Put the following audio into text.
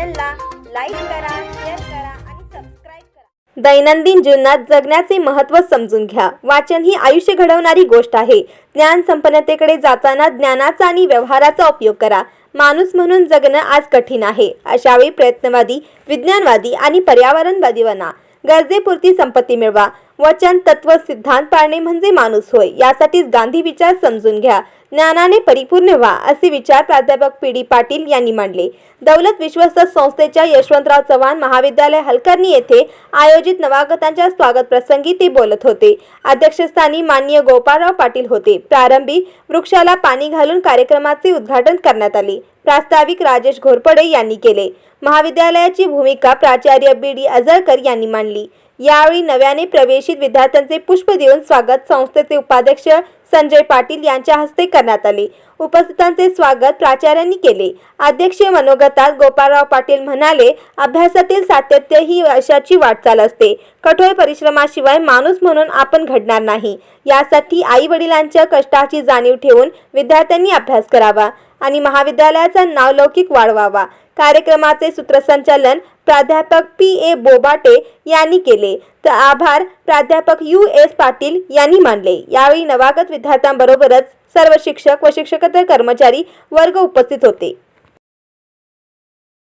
चॅनलला लाईक करा शेअर करा आणि सबस्क्राईब करा. दैनंदिन जीवनात जगण्याचे महत्त्व समजून घ्या. वाचन ही आयुष्य घडवणारी गोष्ट आहे. ज्ञान संपन्नतेकडे जाताना ज्ञानाचा आणि व्यवहाराचा उपयोग करा. माणूस म्हणून जगणं आज कठीण आहे. अशावेळी प्रयत्नवादी विज्ञानवादी आणि पर्यावरणवादी बना. गरजेपुरती संपत्ती मिळवा. वचन तत्व सिद्धांत पाळणे म्हणजे माणूस होय. यासाठीच गांधी विचार समजून घ्या. ज्ञानाने परिपूर्ण व्हा असे विचार प्राध्यापक पी डी पाटील यांनी मांडले. दौलत विश्वस्त संस्थेच्या यशवंतराव चव्हाण महाविद्यालय हलकर्णी येथे आयोजित नवागतांच्या स्वागत प्रसंगी ते बोलत होते. अध्यक्षस्थानी माननीय गोपाळराव पाटील होते. प्रारंभी वृक्षाला पाणी घालून कार्यक्रमाचे उद्घाटन करण्यात आले. प्रास्ताविक राजेश घोरपडे यांनी केले. महाविद्यालयाची भूमिका प्राचार्य बी डी अजळकर यांनी मांडली. यावेळी नव्याने प्रवेशित विद्यार्थ्यांचे पुष्प देऊन स्वागत संस्थेचे उपाध्यक्ष संजय पाटील यांच्या हस्ते करण्यात आले. उपस्थितांचे स्वागत प्राचार्यांनी केले. अध्यक्षीय मनोगतात गोपाळराव पाटील म्हणाले अभ्यासातील सातत्य ही यशाची वाटचाल असते. कठोर परिश्रमाशिवाय माणूस म्हणून आपण घडणार नाही. यासाठी आई वडिलांच्या कष्टाची जाणीव ठेवून विद्यार्थ्यांनी अभ्यास करावा. आणि महाविद्यालयाचा नावलौकिक वाढवावा. कार्यक्रमाचे सूत्रसंचालन प्राध्यापक पी ए बोबाटे यांनी केले. तर आभार प्राध्यापक यू एस पाटील यांनी मानले. यावेळी नवागत विद्यार्थ्यांबरोबरच सर्व शिक्षक व शिक्षकेतर कर्मचारी वर्ग उपस्थित होते.